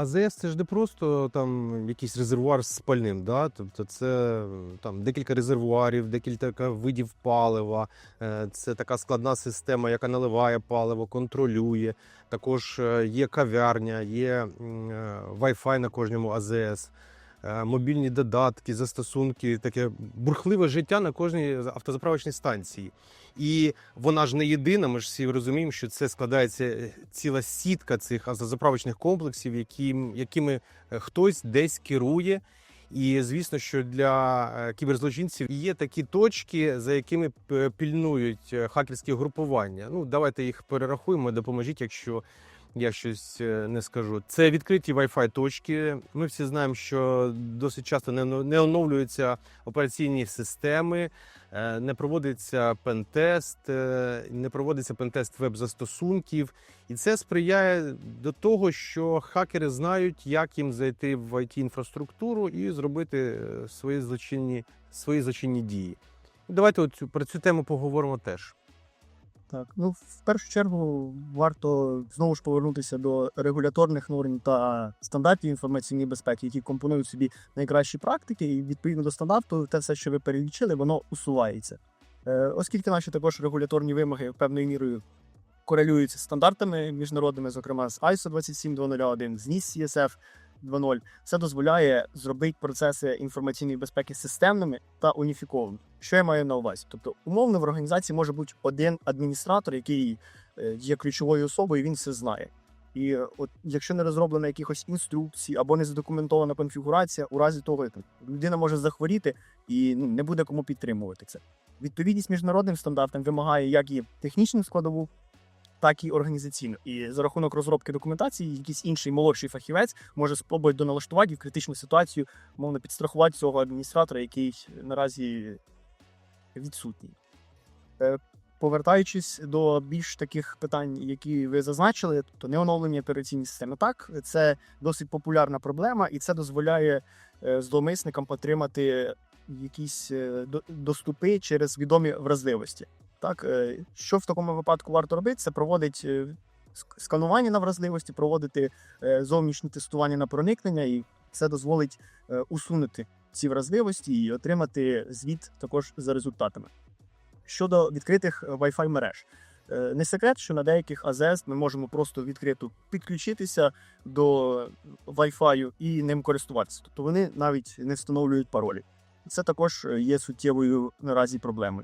АЗС це ж не просто там якийсь резервуар з спальним, да? тобто це там декілька резервуарів, декілька видів палива. Е, Це така складна система, яка наливає паливо, контролює. Також е, є кав'ярня, є е, Wi-Fi на кожному АЗС. Е, Мобільні додатки, застосунки, таке бурхливе життя на кожній автозаправочній станції. І вона ж не єдина. Ми ж всі розуміємо, що це складається е, ціла сітка цих автозаправочних комплексів, яким, якими е, хтось десь керує. І звісно, що для кіберзлочинців є такі точки, за якими пільнують хакерські групування. Ну, давайте їх перерахуємо. Допоможіть, якщо я щось е, не скажу. Це відкриті Wi-Fi точки. Ми всі знаємо, що досить часто не оновлюються операційні системи. Е, Не проводиться пентест, е, не проводиться пентест веб-застосунків, і це сприяє до того, що хакери знають, як їм зайти в it інфраструктуру і зробити свої злочинні, свої злочинні дії. Давайте от про цю тему поговоримо теж. Так, ну в першу чергу варто знову ж повернутися до регуляторних норм та стандартів інформаційної безпеки, які компонують собі найкращі практики, і відповідно до стандарту, те все, що ви перелічили, воно усувається. Е, оскільки наші також регуляторні вимоги певною мірою корелюються з стандартами міжнародними, зокрема з ISO 27201, з NIST CSF 2.0, це дозволяє зробити процеси інформаційної безпеки системними та уніфікованими. Що я маю на увазі? Тобто, умовно в організації може бути один адміністратор, який е, є ключовою особою, і він все знає. І е, от якщо не розроблено якихось інструкцій або не задокументована конфігурація, у разі того людина може захворіти і ну, не буде кому підтримувати це. Відповідність міжнародним стандартам вимагає як і технічну складову, так і організаційну. І за рахунок розробки документації, якийсь інший молодший фахівець може спробувати доналаштувати в критичну ситуацію, мовно підстрахувати цього адміністратора, який наразі відсутній. Е, Повертаючись до більш таких питань, які ви зазначили, тобто неоновлення операційної системи, так це досить популярна проблема, і це дозволяє е, зловмисникам отримати якісь е, доступи через відомі вразливості. Так, е, що в такому випадку варто робити? Це проводить е, сканування на вразливості, проводити е, зовнішнє тестування на проникнення, і це дозволить усунути ці вразливості і отримати звіт також за результатами. Щодо відкритих Wi-Fi мереж, не секрет, що на деяких АЗС ми можемо просто відкрито підключитися до Wi-Fi і ним користуватися. Тобто вони навіть не встановлюють паролі. Це також є суттєвою наразі проблемою.